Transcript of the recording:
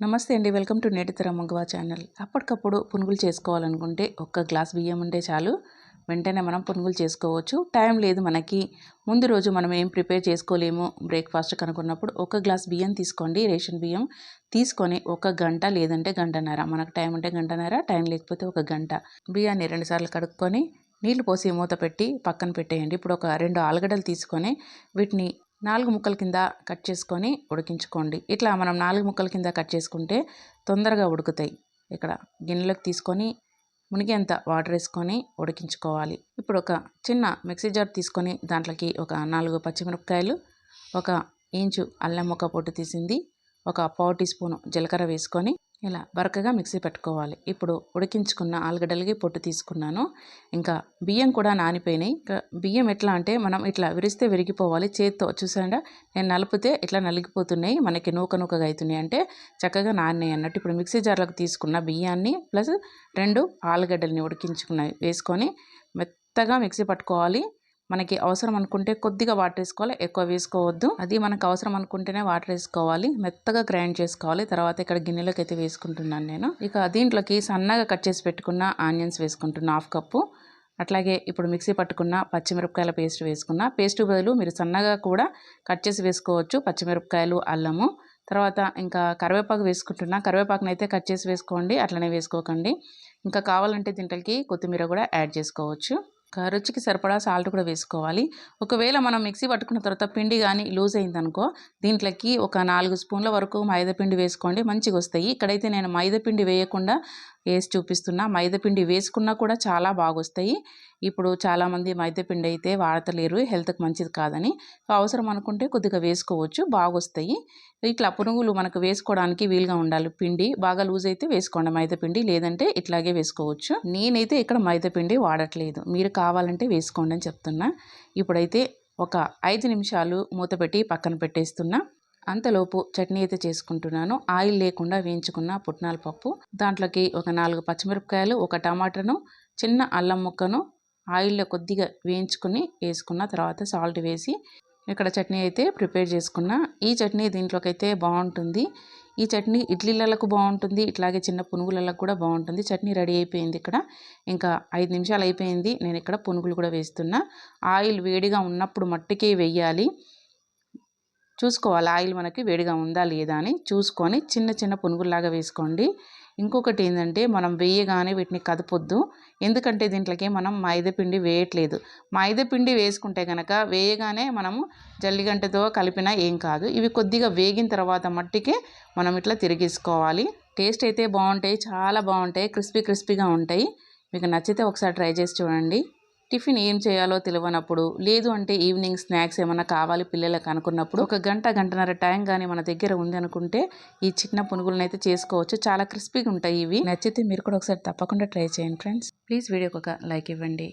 నమస్తే అండి. Welcome to నేటితర మంగవా ఛానల్. అప్పటికప్పుడు పునుగులు చేసుకోవాలనుకుంటే ఒక్క గ్లాస్ బియ్యం ఉంటే చాలు. వెంటనే మనం పునుగులు చేసుకోవచ్చు. టైం లేదు మనకి. ముందు రోజు మనం ఏం ప్రిపేర్ చేసుకోలేము. బ్రేక్ఫాస్ట్ కనుక్కున్నప్పుడు ఒక గ్లాస్ బియ్యం తీసుకోండి. రేషన్ బియ్యం తీసుకొని ఒక గంట లేదంటే గంటన్నర. మనకు టైం ఉంటే గంటన్నర టైం లేకపోతే ఒక గంట. బియ్యాన్ని రెండుసార్లు కడుక్కొని నీళ్ళు పోసి మూత పెట్టి పక్కన పెట్టేయండి. ఇప్పుడు ఒక రెండు ఆలుగడ్డలు తీసుకొని వీటిని నాలుగు ముక్కల కింద కట్ చేసుకొని ఉడికించుకోండి. ఇట్లా మనం నాలుగు ముక్కల కింద కట్ చేసుకుంటే తొందరగా ఉడుకుతాయి. ఇక్కడ గిన్నెలోకి తీసుకొని మునిగేంత వాటర్ వేసుకొని ఉడికించుకోవాలి. ఇప్పుడు ఒక చిన్న మిక్సీ జార్ తీసుకొని దాంట్లోకి ఒక నాలుగు పచ్చిమిరపకాయలు ఒక ఇంచు అల్లం ముక్క పొట్టు తీసింది. ఒక పావు టీ స్పూన్ జీలకర్ర వేసుకొని ఇలా బరకగా మిక్సీ పెట్టుకోవాలి. ఇప్పుడు ఉడికించుకున్న ఆలుగడ్డలకి పొట్టు తీసుకున్నాను. ఇంకా బియ్యం కూడా నానిపోయినాయి. ఇంకా బియ్యం ఎట్లా అంటే మనం ఇట్లా విరిస్తే విరిగిపోవాలి. చేత్తో చూసాండా నేను నలిపితే ఇట్లా నలిగిపోతున్నాయి. మనకి నూక నూకగా అవుతున్నాయి. అంటే చక్కగా నానినాయి అన్నట్టు. ఇప్పుడు మిక్సీ జార్లకు తీసుకున్న బియ్యాన్ని ప్లస్ రెండు ఆలుగడ్డల్ని ఉడికించుకున్న వేసుకొని మెత్తగా మిక్సీ పట్టుకోవాలి. మనకి అవసరం అనుకుంటే కొద్దిగా వాటర్ వేసుకోవాలి ఎక్కువ వేసుకోవద్దు. అది మనకు అవసరం అనుకుంటేనే వాటర్ వేసుకోవాలి. మెత్తగా గ్రైండ్ చేసుకోవాలి. తర్వాత ఇక్కడ గిన్నెలోకి అయితే వేసుకుంటున్నాను నేను. ఇక దీంట్లోకి సన్నగా కట్ చేసి పెట్టుకున్న ఆనియన్స్ వేసుకుంటున్నా హాఫ్ కప్పు. అట్లాగే ఇప్పుడు మిక్సీ పట్టుకున్న పచ్చిమిరపకాయల పేస్ట్ వేసుకున్న. పేస్ట్ బదులు మీరు సన్నగా కూడా కట్ చేసి వేసుకోవచ్చు. పచ్చిమిరపకాయలు అల్లము. తర్వాత ఇంకా కరివేపాకు వేసుకుంటున్నా. కరివేపాకునైతే అయితే కట్ చేసి వేసుకోండి. అట్లనే వేసుకోకండి. ఇంకా కావాలంటే దీంట్లోకి కొత్తిమీర కూడా యాడ్ చేసుకోవచ్చు. రుచికి సరిపడా సాల్ట్ కూడా వేసుకోవాలి. ఒకవేళ మనం మిక్సీ పట్టుకున్న తర్వాత పిండి కానీ లూజ్ అయిందనుకో దీంట్లోకి ఒక నాలుగు స్పూన్ల వరకు మైదాపిండి వేసుకోండి. మంచిగా వస్తాయి. ఇక్కడైతే నేను మైదాపిండి వేయకుండా వేసి చూపిస్తున్నా. మైదాపిండి వేసుకున్నా కూడా చాలా బాగొస్తాయి. ఇప్పుడు చాలామంది మైదాపిండి అయితే వాడతలేరు. హెల్త్కి మంచిది కాదని. అవసరం అనుకుంటే కొద్దిగా వేసుకోవచ్చు. బాగొస్తాయి. ఇట్లా పునుగులు మనకు వేసుకోవడానికి వీలుగా ఉండాలి. పిండి బాగా లూజ్ అయితే వేసుకోండి. మైదాపిండి లేదంటే ఇట్లాగే వేసుకోవచ్చు. నేనైతే ఇక్కడ మైదాపిండి వాడట్లేదు. మీరు కావాలంటే వేసుకోండి అని చెప్తున్నా. ఇప్పుడైతే ఒక ఐదు నిమిషాలు మూత పెట్టి పక్కన పెట్టేస్తున్నా. అంతలోపు చట్నీ అయితే చేసుకుంటున్నాను. ఆయిల్ లేకుండా వేయించుకున్న పుట్నాల పప్పు దాంట్లోకి ఒక నాలుగు పచ్చిమిరపకాయలు ఒక టమాటాను చిన్న అల్లం ముక్కను ఆయిల్లో కొద్దిగా వేయించుకుని వేసుకున్న తర్వాత సాల్ట్ వేసి ఇక్కడ చట్నీ అయితే ప్రిపేర్ చేసుకున్న. ఈ చట్నీ దీంట్లోకి అయితే బాగుంటుంది. ఈ చట్నీ ఇడ్లీలకు బాగుంటుంది ఇట్లాగే చిన్న పునుగులకు కూడా బాగుంటుంది. చట్నీ రెడీ అయిపోయింది ఇక్కడ. ఇంకా ఐదు నిమిషాలు అయిపోయింది. నేను ఇక్కడ పునుగులు కూడా వేస్తున్నా. ఆయిల్ వేడిగా ఉన్నప్పుడు మట్టికే వేయాలి. చూసుకోవాలి ఆయిల్ మనకి వేడిగా ఉందా లేదా అని చూసుకొని చిన్న చిన్న పునుగుల్లాగా వేసుకోండి. ఇంకొకటి ఏంటంటే మనం వేయగానే వీటిని కదపొద్దు. ఎందుకంటే దీంట్లోకి మనం మైదాపిండి వేయట్లేదు. మైదాపిండి వేసుకుంటే కనుక వేయగానే మనము జల్లిగంటతో కలిపినా ఏం కాదు. ఇవి కొద్దిగా వేగిన తర్వాత మట్టికే మనం ఇట్లా తిరిగేసుకోవాలి. టేస్ట్ అయితే బాగుంటాయి చాలా బాగుంటాయి క్రిస్పీ క్రిస్పీగా ఉంటాయి. మీకు నచ్చితే ఒకసారి ట్రై చేసి చూడండి. టిఫిన్ ఏం చేయాలో తెలియనప్పుడు లేదు అంటే ఈవినింగ్ స్నాక్స్ ఏమైనా కావాలి పిల్లలకు అనుకున్నప్పుడు ఒక గంట గంటన్నర టైం కానీ మన దగ్గర ఉంది అనుకుంటే ఈ చిన్న పునుగులను అయితే చేసుకోవచ్చు. చాలా క్రిస్పీగా ఉంటాయి ఇవి. నచ్చితే మీరు కూడా ఒకసారి తప్పకుండా ట్రై చేయండి ఫ్రెండ్స్. ప్లీజ్ వీడియోకి ఒక లైక్ ఇవ్వండి.